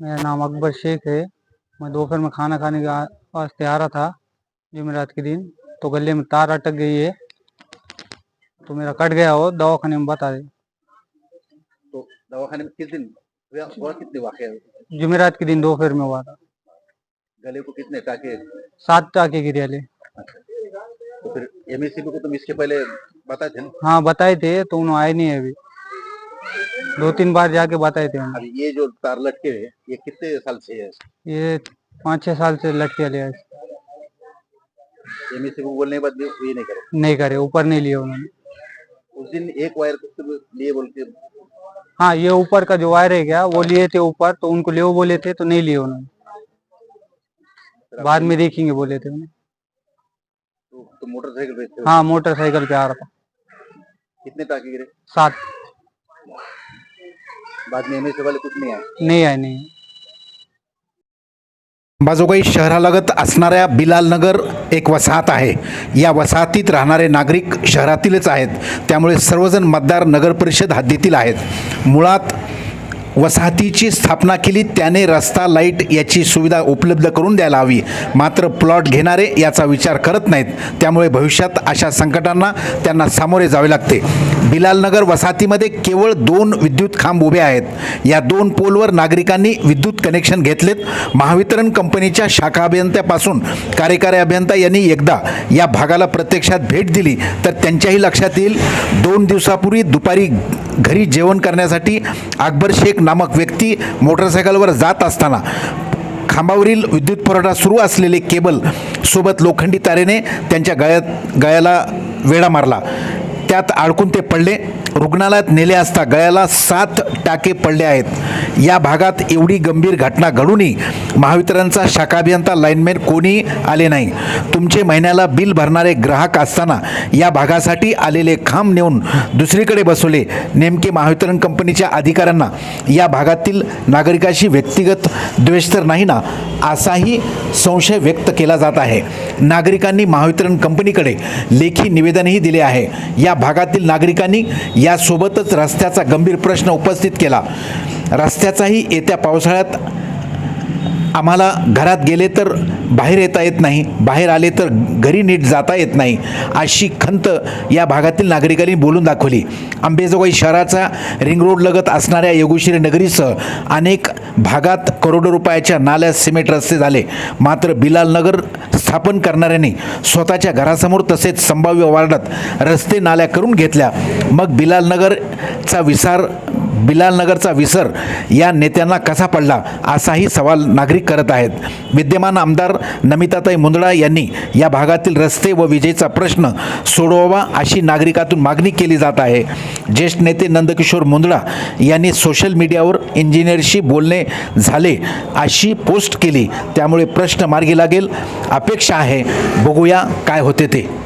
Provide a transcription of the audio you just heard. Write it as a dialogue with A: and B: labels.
A: मेरा नाम अकबर शेख है। मैं दोपहर में खाना खाने के वास्ते आ रहा था जुमेरात के दिन। तो गले में तार अटक गई है। तो मेरा कट गया हो दवाखाने में बता दे।
B: तो दवाखाने में किस दिन? हुआ कितने वाकया
A: जुमेरात के दिन दोपहर में हुआ था।
B: गले को कितने टाके?
A: सात टाके गिरे ले
B: तो फिर एमएससीबी को तुम इसके पहले बताए थे
A: हाँ बताए थे। तो उन्होंने आए नहीं अभी। दो तीन बार जाके बताए थे।
B: ये जो तार लटके हैं ये कितने साल से है?
A: ये पाँच छह साल से लटके ले
B: एमएससीबी को बोलने के बाद भी ये नहीं करे?
A: नहीं करे ऊपर नहीं लिए उन्होंने।
B: उस दिन एक वायर को लिए बोल के
A: हाँ ये ऊपर का जो वायर है क्या वो लिए थे ऊपर तो उनको ले बोले थे तो नहीं लिए उन्होंने। बाद में देखेंगे बोले थे उन्हें।
B: तो, तो मोटरसाइकिल पे
A: हाँ मोटरसाइकिल पे आ रहा था।
B: कितने टाके गिरे?
A: सात।
B: बाद में एमएससी वाले कुछ नहीं आए
A: नहीं आए नहीं।
C: अंबाजोगाई शहरालगत असणाऱ्या बिलालनगर एक वसाहत आहे. या वसाहतीत राहणारे नागरिक शहरातीलच आहेत. त्यामुळे सर्वजण मतदार नगर परिषद हद्दीतील आहेत. मुळात वसाहतीची स्थापना केली त्याने रस्ता लाइट याची सुविधा उपलब्ध करून द्यायला हवी. मात्र प्लॉट घेणारे याचा विचार करत नाहीत. त्यामुळे भविष्यात अशा संकटांना त्यांना सामोरे जावे लागते. बिलालनगर वसाहतीमध्ये केवळ दोन विद्युत खांब उभे आहेत. या दोन पोलवर नागरिकांनी विद्युत कनेक्शन घेतलेत. महावितरण कंपनीच्या शाखा अभियंत्यापासून कार्यकारी अभियंता यांनी एकदा या भागाला प्रत्यक्षात भेट दिली तर त्यांच्याही लक्षात येईल दोन दिवसापूर्वी दुपारी घरी जेवण करण्यासाठी अकबर शेख नामक व्यक्ती मोटरसायकलवर जात असताना खांबावरील विद्युत पुरवठा सुरू असलेले केबल सोबत लोखंडी तारेने त्यांच्या गळ्यात गळ्याला वेढा मारला. त्यात अडकून ते पडले. रुग्णालयात नेले असता गळ्याला सात टाके पडले आहेत. या भागात एवढी गंभीर घटना घडूनही महावितरणचा शाखाभियंता लाईनमॅन कोणी आले नाही. तुमचे महिन्याला बिल भरणारे ग्राहक असताना या भागासाठी आलेले खांब नेऊन दुसरीकडे बसवले. नेमके महावितरण कंपनीच्या अधिकाऱ्यांना या भागातील नागरिकाशी व्यक्तिगत द्वेष तर नाही ना असाही संशय व्यक्त केला जात आहे. नागरिकांनी महावितरण कंपनीकडे लेखी निवेदनही दिले आहे. या भागातील नागरिकांनी यासोबतच रस्त्याचा गंभीर प्रश्न उपस्थित केला. रस्त्याचाही येत्या पावसाळ्यात आम्हाला घरात गेले तर बाहेर येता येत नाही. बाहेर आले तर घरी नीट जाता येत नाही अशी खंत या भागातील नागरिकांनी बोलून दाखवली. आंबेजोगाई शहराचा रिंग रोड लगत असणाऱ्या येगुशिरी नगरीसह अनेक भागात करोडो रुपयाच्या नाल्या सिमेंट रस्ते झाले. मात्र बिलाल नगर स्थापन करणाऱ्याने स्वतःच्या घरासमोर तसेच संभाव्य वार्डात रस्ते नाल्या करून घेतल्या. मग बिलाल नगरचा विसार बिलालनगरचा विसर या नेत्यांना कसा पडला असाही सवाल नागरिक करत आहेत. विद्यमान आमदार नमिताताई मुंदडा यांनी या भागातील रस्ते व विजेचा प्रश्न सोडवावा अशी नागरिकातून मागणी केली जात आहे. ज्येष्ठ नेते नंदकिशोर मुंदडा यांनी सोशल मीडियावर इंजिनियरशी बोलणे झाले अशी पोस्ट केली. त्यामुळे प्रश्न मार्गी लागेल. अपेक्षा आहे. बघूया काय होते ते.